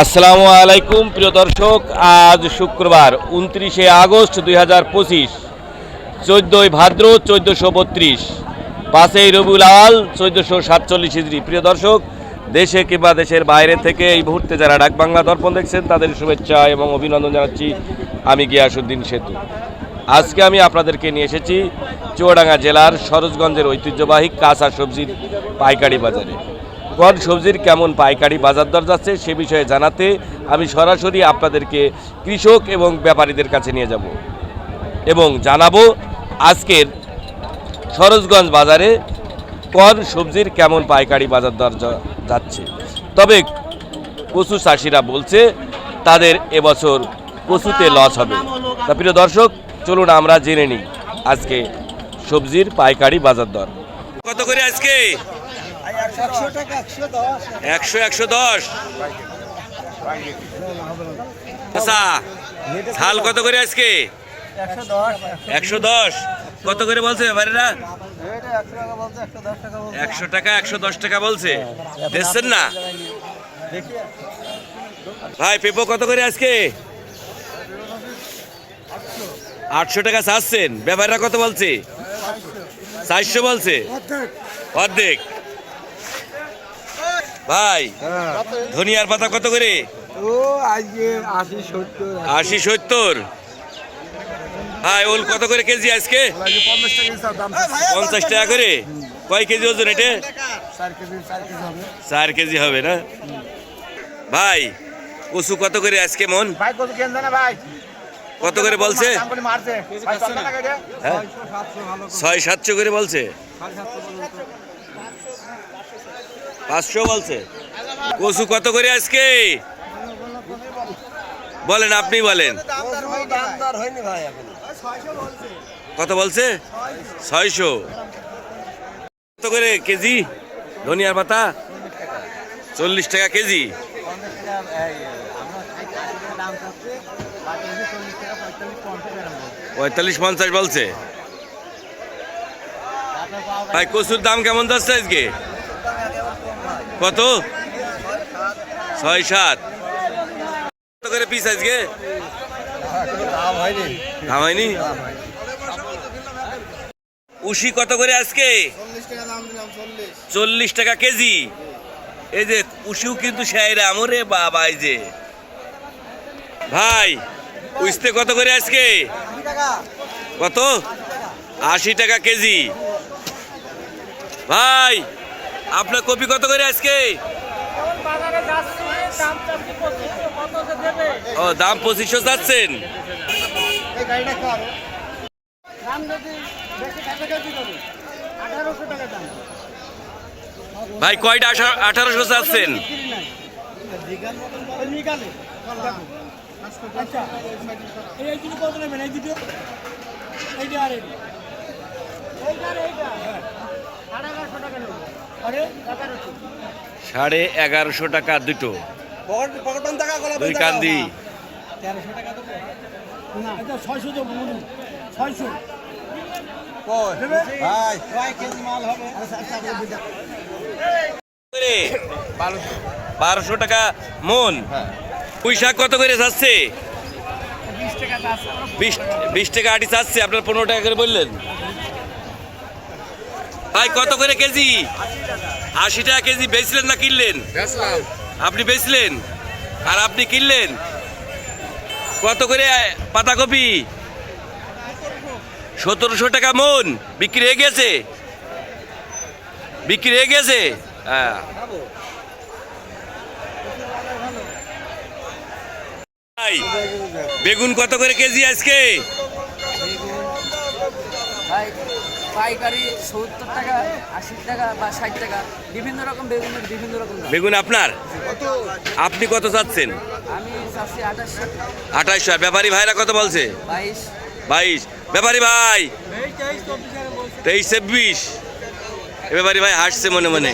আসসালামু আলাইকুম, প্রিয় দর্শক। আজ শুক্রবার, উনত্রিশে আগস্ট দুই হাজার পঁচিশ। চোদ্দোই ভাদ্র, চোদ্দোশো বত্রিশ। পাঁচই রবিউল আওয়াল চোদ্দোশো সাতচল্লিশ হিজড়ি। প্রিয় দর্শক, দেশে কিংবা দেশের বাইরে থেকে এই মুহূর্তে যারা ডাক বাংলা দর্পণ দেখছেন, তাদের শুভেচ্ছা এবং অভিনন্দন জানাচ্ছি আমি গিয়াসুদ্দিন সেতু। আজকে আমি আপনাদেরকে নিয়ে এসেছি চুয়াডাঙ্গা জেলার সরোজগঞ্জের ঐতিহ্যবাহী কাঁচা সবজির পাইকারি বাজারে। কোন সবজির কেমন পাইকারি বাজার দর যাচ্ছে সে বিষয়ে জানাতে আমি সরাসরি আপনাদেরকে কৃষক এবং ব্যাপারীদের কাছে নিয়ে যাব এবং জানাব আজকের সরোজগঞ্জ বাজারে কোন সবজির কেমন পাইকারি বাজার দর যাচ্ছে। তবে কচু চাষিরা বলছে তাদের এবছর কচুতে লস হবে। তা প্রিয় দর্শক, চলুন আমরা জেনে নিই আজকে সবজির পাইকারি বাজার দর। কত করে আজকে? একশো একশো দশ। আচ্ছা ঝাল কত করে আজকে? একশো দশ। কত করে বলছে ব্যাপারীরা? একশো টাকা একশো দশ টাকা বলছে একশো টাকা একশো দশ টাকা বলছে। দেখছেন না? ভাই পেপো কত করে আজকে? আটশো টাকা চাচ্ছেন। ব্যাপারীরা কত বলছে? চারশো বলছে। অর্ধেক। ভাই ধনিয়ার পাতা কত করে? ও আজকে আশি সত্তর। আশি সত্তর। ভাই ওল কত করে কেজি আজকে? পঞ্চাশ টাকা দাম পঞ্চাশ টাকা করে? কয় কেজি ওজন এটা? চার কেজি হবে। চার কেজি হবে না? ভাই কচু কত করে আজকে মন? ভাই কত কেন জানা ভাই? কত করে বলছে? হ্যাঁ। ছয় সাতশো করে বলছে। পাঁচশো বলছে। কচু কত করে আজকে? বলেন, আপনি বলেন। কত বলছে? ছয়শো। কত করে কেজি? ধনিয়ার পাতা? চল্লিশ টাকা কেজি। পঁয়তাল্লিশ পঞ্চাশ বলছে। ভাই, কচুর দাম কেমন যাচ্ছে আজকে? কত? ছয় সাত। করে পিস আজকে? দাম হয়নি? উশি কত করে আজকে? চল্লিশ টাকা কেজি। এই যে উশিও কিন্তু আমরে বাবা, এই যে। ভাই উইস্তে কত করে আজকে? কত? আশি টাকা কেজি। ভাই, আপনার কপি কত করে আজকে? ও, দাম পঁচিশশো যাচ্ছেন। ভাই, কয়টা আঠা- আঠারোশো আচ্ছা সাড়ে এগারোশো টাকা দুটো। পকেট পকেট টাকা গলা দুই কান্দি। বারোশো টাকা মন। পুঁই শাক কত করে যাচ্ছে? বিশ বিশ বিশ টাকা আটি চাচ্ছে আপনার পনেরো টাকা করে বললেন। ভাই কত করে কেজি? আশি টাকা কেজি বেচলেন না কিনলেন? আপনি বেচলেন? আর আপনি কিনলেন? কত করে পাতাকপি? সতেরোশো টাকা মন। বিক্রি হয়ে গেছে? বিক্রি হয়ে গেছে? হ্যাঁ। ভাই, বেগুন কত করে কেজি আজকে? পাইকারি সত্তর টাকা আশি টাকা বা ষাট টাকা বিভিন্ন রকম বেগুনের বিভিন্ন রকম বেগুন আপনার? আপনি কত চাচ্ছেন? আমি চাচ্ছি আঠাশশো। ব্যাপারী ভাইরা কত বলছে? বাইশ। বাইশ। ব্যাপারী ভাই তেইশ চব্বিশ ব্যাপারী ভাই হাসছে মনে মনে।